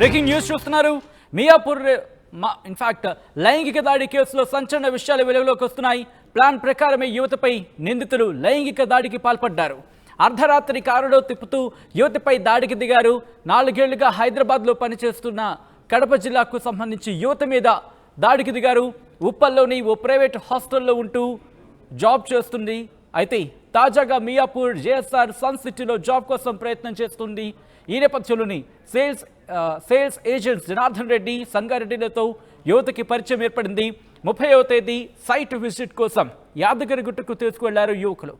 Breaking news చూస్తున్నారు. Miyapur in fact లైంగిక దాడి కేసులో సంచలన విషయాలు వెలుగులోకి వస్తున్నాయి. ప్లాన్ ప్రకారమే యువతపై నిందితులు లైంగిక దాడికి పాల్పడ్డారు. అర్ధరాత్రి కారులో తిప్పుతూ యువతిపై దాడికి దిగారు. నాలుగేళ్ళుగా హైదరాబాద్లో పనిచేస్తున్న కడప జిల్లాకు సంబంధించి యువత మీద దాడికి దిగారు. ఉప్పల్లోని ఓ ప్రైవేట్ హాస్టల్లో ఉంటూ జాబ్ చేస్తుంది. అయితే తాజాగా మియాపూర్ జేఎస్ఆర్ సన్ సిటీలో జాబ్ కోసం ప్రయత్నం చేస్తుంది. ఈ నేపథ్యంలోని sales sales agents Janardhan Reddy సంగారెడ్డిలతో యువతకి పరిచయం ఏర్పడింది. ముప్పైవ తేదీ సైట్ విజిట్ కోసం యాదగిరి గుట్టుకు తీసుకువెళ్ళారు యువకులు.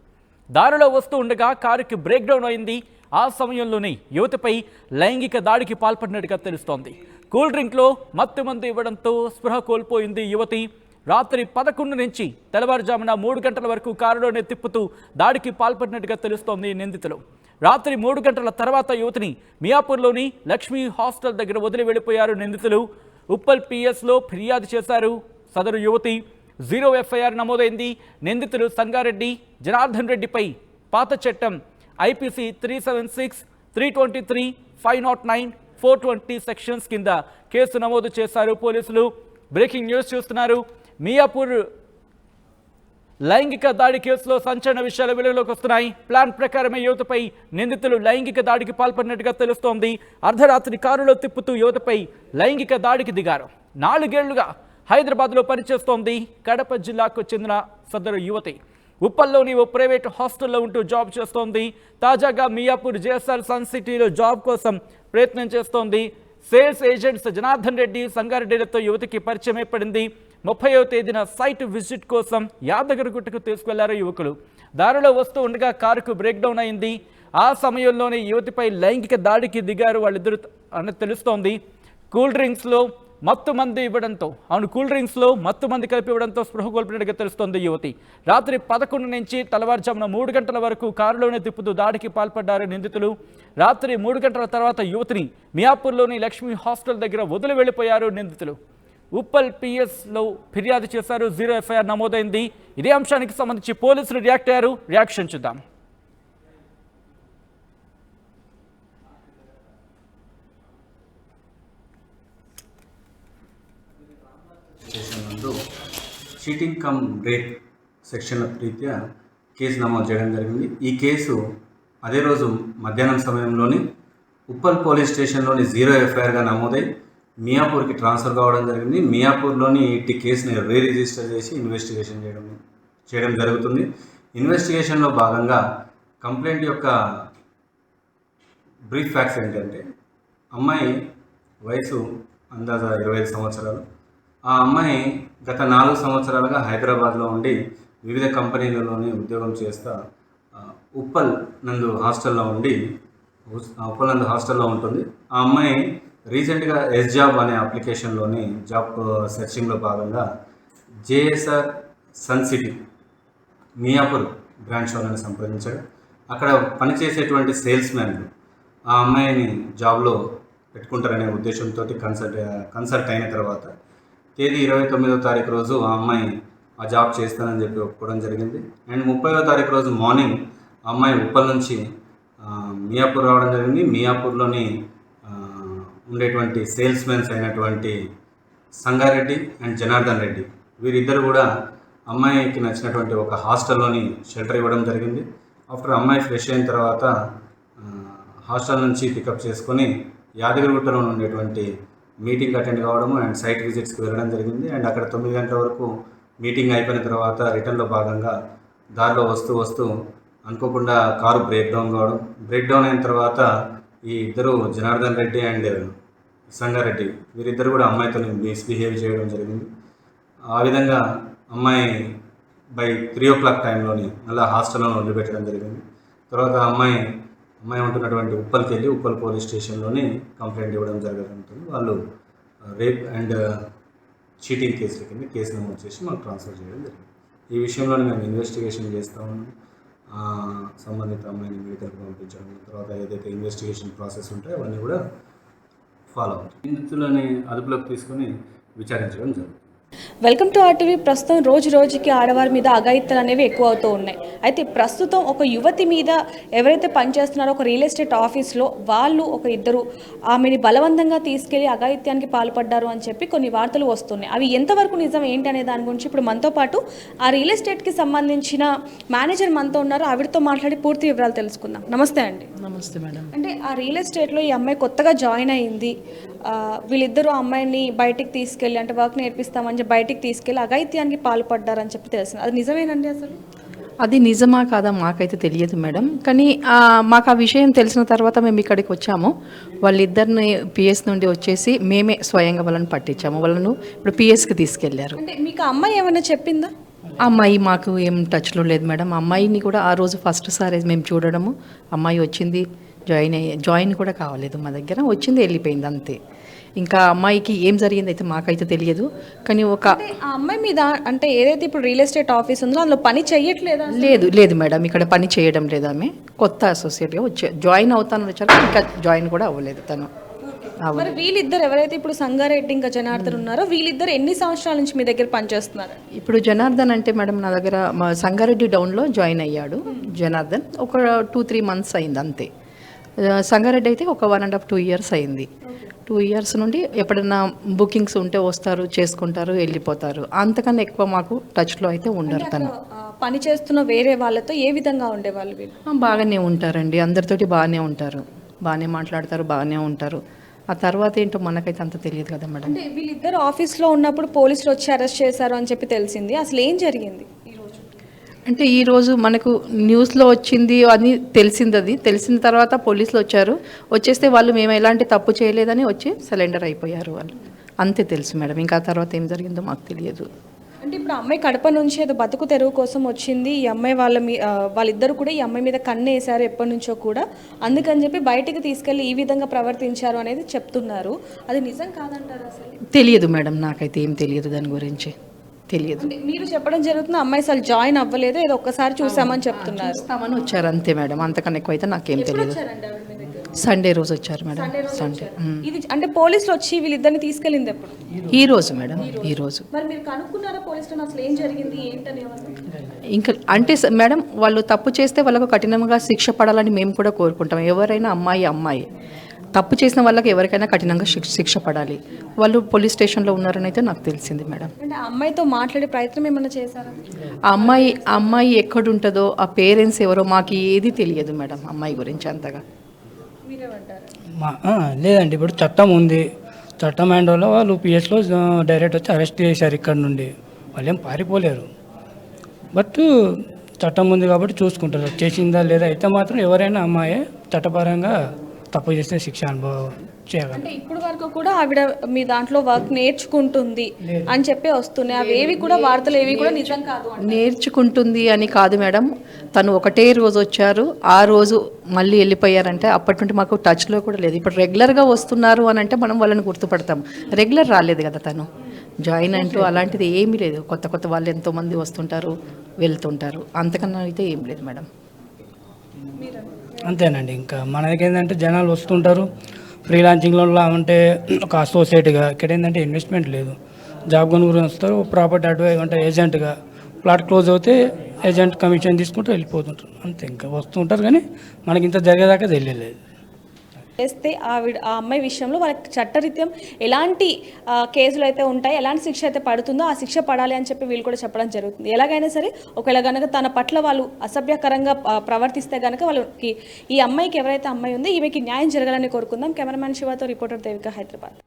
దారిలో వస్తూ ఉండగా కారుకి బ్రేక్ డౌన్ అయింది. ఆ సమయంలోనే యువతిపై లైంగిక దాడికి పాల్పడినట్టుగా తెలుస్తోంది. కూల్ డ్రింక్లో మత్తు మందు ఇవ్వడంతో స్పృహ కోల్పోయింది యువతి. రాత్రి పదకొండు నుంచి తెల్లవారుజామున మూడు గంటల వరకు కారులోనే తిప్పుతూ దాడికి పాల్పడినట్టుగా తెలుస్తోంది నిందితులు. రాత్రి మూడు గంటల తర్వాత యువతిని మియాపూర్లోని లక్ష్మీ హాస్టల్ దగ్గర వదిలి వెళ్ళిపోయారు నిందితులు. ఉప్పల్ పిఎస్లో ఫిర్యాదు చేశారు. సదరు యువతి జీరో ఎఫ్ఐఆర్ నమోదైంది. నిందితులు సంగారెడ్డి జనార్దన్ రెడ్డిపై పాత చట్టం IPC three seven six three twenty three five not nine four twenty sections కింద కేసు నమోదు చేశారు పోలీసులు. బ్రేకింగ్ న్యూస్ చూస్తున్నారు. మియాపూర్ లైంగిక దాడి కేసులో సంచలన విషయాలు వెలుగులోకి వస్తున్నాయి. ప్లాన్ ప్రకారమే యువతపై నిందితులు లైంగిక దాడికి పాల్పడినట్టుగా తెలుస్తోంది. అర్ధరాత్రి కారులో తిప్పుతూ యువతపై లైంగిక దాడికి దిగారు. నాలుగేళ్ళుగా హైదరాబాద్లో పనిచేస్తోంది. కడప జిల్లాకు చెందిన సదరు యువతి. ఉప్పల్లోని ఓ ప్రైవేట్ హాస్టల్లో ఉంటూ జాబ్ చేస్తోంది. తాజాగా మియాపూర్ జేఎస్ఆర్ సన్ సిటీలో జాబ్ కోసం ప్రయత్నం చేస్తోంది. సేల్స్ ఏజెంట్స్ జనార్దన్ రెడ్డి సంగారెడ్డిలతో యువతికి పరిచయం ఏర్పడింది. ముప్పైవ తేదీన సైట్ విజిట్ కోసం యాదగిరిగుట్టకు తీసుకెళ్ళారు యువకులు. దారిలో వస్తూ ఉండగా కారుకు బ్రేక్ డౌన్ అయింది. ఆ సమయంలోనే యువతిపై లైంగిక దాడికి దిగారు వాళ్ళిద్దరు అని తెలుస్తోంది. కూల్ డ్రింక్స్లో మత్తు మంది ఇవ్వడంతో అవును కూల్ డ్రింక్స్లో మత్తు మంది కలిపి ఇవ్వడంతో స్పృహ కోల్పినట్టుగా తెలుస్తోంది యువతి. రాత్రి పదకొండు నుంచి తెల్లవారుజామున మూడు గంటల వరకు కారులోనే తిప్పుతూ దాడికి పాల్పడ్డారు నిందితులు. రాత్రి మూడు గంటల తర్వాత యువతిని మియాపూర్లోని లక్ష్మీ హాస్టల్ దగ్గర వదిలి వెళ్ళిపోయారు నిందితులు. ఉప్పల్ పిఎస్లో ఫిర్యాదు చేశారు జీరో ఎఫ్ఐఆర్ నమోదైంది. ఇదే అంశానికి సంబంధించి పోలీసులు రియాక్ట్ అయ్యారు. రియాక్షన్ చూద్దాం. చేసినందు చీటింగ్ కమ్ బ్రేక్ సెక్షన్ రీత్యా కేసు నమోదు చేయడం జరిగింది. ఈ కేసు అదే రోజు మధ్యాహ్నం సమయంలోని ఉప్పల్ పోలీస్ స్టేషన్లోని జీరో ఎఫ్ఐఆర్గా నమోదై మియాపూర్కి ట్రాన్స్ఫర్ కావడం జరిగింది. మియాపూర్లోని ఇట్టి కేసుని రీ రిజిస్టర్ చేసి ఇన్వెస్టిగేషన్ చేయడం చేయడం జరుగుతుంది. ఇన్వెస్టిగేషన్లో భాగంగా కంప్లైంట్ యొక్క బ్రీఫ్ ఫ్యాక్ట్స్ ఏంటంటే అమ్మాయి వయసు అందాజ ఇరవై ఐదు సంవత్సరాలు. ఆ అమ్మాయి గత నాలుగు సంవత్సరాలుగా హైదరాబాద్లో ఉండి వివిధ కంపెనీలలోని ఉద్యోగం చేస్తా ఉప్పల్ నందు హాస్టల్లో ఉండి ఉప్పల్ నందు హాస్టల్లో ఉంటుంది. ఆ అమ్మాయి రీసెంట్గా ఎస్ జాబ్ అనే అప్లికేషన్లోని జాబ్ సెర్చింగ్లో భాగంగా JSR sun city Miyapur branch వాళ్ళని సంప్రదించాడు. అక్కడ పనిచేసేటువంటి సేల్స్ మ్యాన్లు ఆ అమ్మాయిని జాబ్లో పెట్టుకుంటారనే ఉద్దేశంతో కన్సల్ట్ కన్సల్ట్ అయిన తర్వాత తేదీ ఇరవై తొమ్మిదో తారీఖు రోజు ఆ అమ్మాయి ఆ జాబ్ చేస్తానని చెప్పి ఒప్పుకోవడం జరిగింది. అండ్ ముప్పైవ తారీఖు రోజు మార్నింగ్ ఆ అమ్మాయి ఉప్పల్ నుంచి మియాపూర్ రావడం జరిగింది. మియాపూర్లోని ఉండేటువంటి సేల్స్ మెన్స్ అయినటువంటి సంగారెడ్డి అండ్ జనార్దన్ రెడ్డి. వీరిద్దరు కూడా అమ్మాయికి నచ్చినటువంటి ఒక హాస్టల్లోని షెల్టర్ ఇవ్వడం జరిగింది. ఆఫ్టర్ అమ్మాయి ఫ్రెష్ అయిన తర్వాత హాస్టల్ నుంచి పికప్ చేసుకొని యాదగిరిగుట్టలో ఉండేటువంటి మీటింగ్ అటెండ్ కావడము అండ్ సైట్ విజిట్స్కి వెళ్ళడం జరిగింది. అండ్ అక్కడ తొమ్మిది గంటల వరకు మీటింగ్ అయిపోయిన తర్వాత రిటర్న్లో భాగంగా దారిలో వస్తూ వస్తూ అనుకోకుండా కారు బ్రేక్ డౌన్ కావడం బ్రేక్ డౌన్ అయిన తర్వాత ఈ ఇద్దరు జనార్దన్ రెడ్డి అండ్ సంగారెడ్డి వీరిద్దరు కూడా అమ్మాయితో మిస్బిహేవ్ చేయడం జరిగింది. ఆ విధంగా అమ్మాయి బై త్రీ ఓ క్లాక్ టైంలోని మళ్ళీ హాస్టల్లో వదిలిపెట్టడం జరిగింది. తర్వాత అమ్మాయి అమ్మాయి ఉంటున్నటువంటి ఉప్పల్కి వెళ్ళి ఉప్పల్ పోలీస్ స్టేషన్లోని కంప్లైంట్ ఇవ్వడం జరుగుతుంది. వాళ్ళు రేప్ అండ్ చీటింగ్ కేసుల కింద కేసు నమోదు చేసి మాకు ట్రాన్స్ఫర్ చేయడం జరిగింది. ఈ విషయంలోనే మేము ఇన్వెస్టిగేషన్ చేస్తూ ఉన్నాం. సంబంధిత అమ్మాయిని మెడికల్కి పంపించడం తర్వాత ఏదైతే ఇన్వెస్టిగేషన్ ప్రాసెస్ ఉంటాయో అవన్నీ కూడా ఫాలో అవుతుంది నిందితులని అదుపులోకి తీసుకొని విచారించడం జరుగుతుంది. Welcome to RTV. ప్రస్తుతం రోజు రోజుకి ఆడవారి మీద అఘాయిత్యాలు అనేవి ఎక్కువ అవుతూ ఉన్నాయి. అయితే ప్రస్తుతం ఒక యువతి మీద ఎవరైతే పనిచేస్తున్నారో ఒక రియల్ ఎస్టేట్ ఆఫీస్లో వాళ్ళు ఒక ఇద్దరు ఆమెని బలవంతంగా తీసుకెళ్ళి అఘాయిత్యానికి పాల్పడ్డారు అని చెప్పి కొన్ని వార్తలు వస్తున్నాయి. అవి ఎంతవరకు నిజం ఏంటి అనే దాని గురించి ఇప్పుడు మనతో పాటు ఆ రియల్ ఎస్టేట్కి సంబంధించిన మేనేజర్ మనతో ఉన్నారు. ఆవిడతో మాట్లాడి పూర్తి వివరాలు తెలుసుకుందాం. నమస్తే అండి. నమస్తే మేడం. అంటే ఆ రియల్ ఎస్టేట్లో ఈ అమ్మాయి కొత్తగా జాయిన్ అయింది. వీళ్ళిద్దరూ అమ్మాయిని బయటికి తీసుకెళ్ళి అంటే వర్క్ నేర్పిస్తామని చెప్పి బయటికి తీసుకెళ్ళి అఘాయిత్యానికి పాల్పడ్డారని చెప్పి తెలిసింది. అది నిజమేనండి అసలు? అది నిజమా కాదా మాకైతే తెలియదు మేడం. కానీ ఆ, మాకు ఆ విషయం తెలిసిన తర్వాత మేము ఇక్కడికి వచ్చాము. వాళ్ళిద్దరిని పిఎస్ నుండి వచ్చేసి మేమే స్వయంగా వాళ్ళని పట్టించాము. వాళ్ళను ఇప్పుడు పిఎస్కి తీసుకెళ్ళారు. అంటే మీకు అమ్మాయి ఏమైనా చెప్పిందా? అమ్మాయి మాకు ఏం టచ్లో లేదు మేడం. అమ్మాయిని కూడా ఆ రోజు ఫస్ట్ సారి మేము చూడడము. అమ్మాయి వచ్చింది జాయిన్ అయ్యి జాయిన్ కూడా కావలేదు మా దగ్గర. వచ్చింది వెళ్ళిపోయింది అంతే. ఇంకా అమ్మాయికి ఏం జరిగింది అయితే మాకైతే తెలియదు. కానీ ఒక ఆ అమ్మాయి మీద అంటే ఏదైతే ఇప్పుడు రియల్ ఎస్టేట్ ఆఫీస్ ఉందో అందులో పని చెయ్యట్లేదా లేదు లేదు మేడం. ఇక్కడ పని చేయడం లేదు ఆమె. కొత్త అసోసియేట్గా వచ్చే జాయిన్ అవుతాను వచ్చారు ఇంకా జాయిన్ కూడా అవ్వలేదు తను. మరి వీళ్ళిద్దరు ఎవరైతే ఇప్పుడు సంగారెడ్డి ఇంకా జనార్దన్ ఉన్నారో వీళ్ళిద్దరు ఎన్ని సంవత్సరాల నుంచి మీ దగ్గర పనిచేస్తున్నారు? ఇప్పుడు జనార్దన్ అంటే మేడం నా దగ్గర మా సంగారెడ్డి డౌన్లో జాయిన్ అయ్యాడు జనార్దన్. ఒక టూ త్రీ మంత్స్ అయింది అంతే. సంగారెడ్డి అయితే ఒక one and half two years అయింది. టూ ఇయర్స్ నుండి ఎప్పుడైనా బుకింగ్స్ ఉంటే వస్తారు చేసుకుంటారు వెళ్ళిపోతారు. అంతకన్నా ఎక్కువ మాకు టచ్లో అయితే ఉండరు తను. పని చేస్తున్న వేరే వాళ్ళతో ఏ విధంగా ఉండేవాళ్ళు వీళ్ళు? బాగానే ఉంటారండి. అందరితోటి బాగానే ఉంటారు. బాగానే మాట్లాడతారు బాగానే ఉంటారు. ఆ తర్వాత ఏంటో మనకైతే అంత తెలియదు కదా మేడం. అంటే వీళ్ళిద్దరు ఆఫీస్లో ఉన్నప్పుడు పోలీసులు వచ్చి అరెస్ట్ చేశారు అని చెప్పి తెలిసింది. అసలు ఏం జరిగింది? అంటే ఈరోజు మనకు న్యూస్లో వచ్చింది అని తెలిసింది అది. తెలిసిన తర్వాత పోలీసులు వచ్చారు. వచ్చేస్తే వాళ్ళు మేము ఎలాంటి తప్పు చేయలేదని వచ్చి సరెండర్ అయిపోయారు వాళ్ళు. అంతే తెలుసు మేడం. ఇంకా తర్వాత ఏం జరిగిందో మాకు తెలియదు. అంటే ఇప్పుడు అమ్మాయి కడప నుంచి ఏదో బతుకు తెరువు కోసం వచ్చింది. ఈ అమ్మాయి వాళ్ళ మీ వాళ్ళిద్దరు కూడా ఈ అమ్మాయి మీద కన్ను వేశారు ఎప్పటి నుంచో కూడా. అందుకని చెప్పి బయటికి తీసుకెళ్ళి ఈ విధంగా ప్రవర్తించారు అనేది చెప్తున్నారు. అది నిజం కాదంటారు అసలు? తెలియదు మేడం. నాకైతే ఏం తెలియదు దాని గురించి. తెలియదు. మీరు చెప్పడం జరుగుతుంది అమ్మాయి అసలు జాయిన్ అవ్వలేదు ఏదో ఒక్కసారి చూసామని చెప్తున్నారు. చూస్తామని వచ్చారు అంతే మేడం అంతకన్నా ఎక్కువ అయితే నాకేం తెలియదు? సండే రోజు వచ్చారు మేడం. సండే ఇది అంటే పోలీసులు వచ్చి వీళ్ళిద్దరిని తీసుకెళ్ళింది ఎప్పుడు? ఈ రోజు. మేడం ఈ రోజు. మరి మీరు కనుక్కున్నారా పోలీసులు అసలు ఏం జరిగింది? ఏంటని? ఇంకా అంటే మేడం వాళ్ళు తప్పు చేస్తే వాళ్ళకు కఠినంగా శిక్ష పడాలని మేము కూడా కోరుకుంటాం. ఎవరైనా అమ్మాయి అమ్మాయి. తప్పు చేసిన వాళ్ళకి ఎవరికైనా కఠినంగా శిక్ష శిక్ష పడాలి. వాళ్ళు పోలీస్ స్టేషన్లో ఉన్నారని అయితే నాకు తెలిసింది మేడం. అంటే ఆ అమ్మాయితో మాట్లాడే ప్రయత్నం ఏమన్నా చేశారా? ఆ అమ్మాయి ఆ అమ్మాయి ఎక్కడుంటుందో ఆ పేరెంట్స్ ఎవరో మాకు ఏది తెలియదు మేడం అమ్మాయి గురించి అంతగా. మీరేమంటారు? మా ఆ, లేదండి. ఇప్పుడు చట్టం ఉంది. చట్టం హ్యాండ్ వల్ల వాళ్ళు పిఎస్లో డైరెక్ట్ వచ్చి అరెస్ట్ చేశారు ఇక్కడ నుండి. వాళ్ళు ఏం పారిపోలేరు. బట్ చట్టం ఉంది కాబట్టి చూసుకుంటారు. చేసిందా లేదా అయితే మాత్రం ఎవరైనా అమ్మాయి చట్టపరంగా తప్పు చేస్తే శిక్ష అనుభవం అంటే ఇప్పుడు వరకు కూడా ఆవిడ మీ దాంట్లో వర్క్ నేర్చుకుంటుంది అని చెప్పి వస్తున్నాయి. అవి ఏవి కూడా వార్తలు ఏవి కూడా నిజం కాదు అంట. నేర్చుకుంటుంది అని కాదు మేడం. తను ఒకటే రోజు వచ్చారు. ఆ రోజు మళ్ళీ వెళ్ళిపోయారంటే అప్పటి నుండి మాకు టచ్లో కూడా లేదు. ఇప్పుడు రెగ్యులర్గా వస్తున్నారు అని అంటే మనం వాళ్ళని గుర్తుపడతాం. రెగ్యులర్ రాలేదు కదా తను. జాయిన్ అంటూ అలాంటిది ఏమీ లేదు. కొత్త కొత్త వాళ్ళు ఎంతోమంది వస్తుంటారు వెళ్తుంటారు. అంతకన్నా అయితే ఏం లేదు మేడం. అంతేనండి. ఇంకా మన దగ్గర ఏంటంటే జనాలు వస్తుంటారు. ఫ్రీలాన్సింగ్లో అంటే ఒక అసోసియేట్గా. ఇక్కడ ఏంటంటే ఇన్వెస్ట్మెంట్ లేదు. జాబ్ కొనుగోలు వస్తారు ప్రాపర్టీ అడ్వైజ్ అంటే ఏజెంట్గా ప్లాట్ క్లోజ్ అవుతే ఏజెంట్ కమిషన్ తీసుకుంటూ వెళ్ళిపోతుంటారు. అంతే ఇంకా వస్తుంటారు కానీ మనకి ఇంత జరిగేదాకా తెలియలేదు. చేస్తే ఆవిడ ఆ అమ్మాయి విషయంలో వాళ్ళకి చట్టరీత్యం ఎలాంటి కేసులు అయితే ఉంటాయి ఎలాంటి శిక్ష అయితే పడుతుందో ఆ శిక్ష పడాలి అని చెప్పి వీళ్ళు కూడా చెప్పడం జరుగుతుంది. ఎలాగైనా సరే ఒకవేళ కనుక తన పట్ల వాళ్ళు అసభ్యకరంగా ప్రవర్తిస్తే కనుక వాళ్ళకి ఈ అమ్మాయికి ఎవరైతే అమ్మాయి ఉందో ఈమెకి న్యాయం జరగాలని కోరుకుందాం. కెమెరామ్యాన్ శివతో రిపోర్టర్ దేవిక హైదరాబాద్.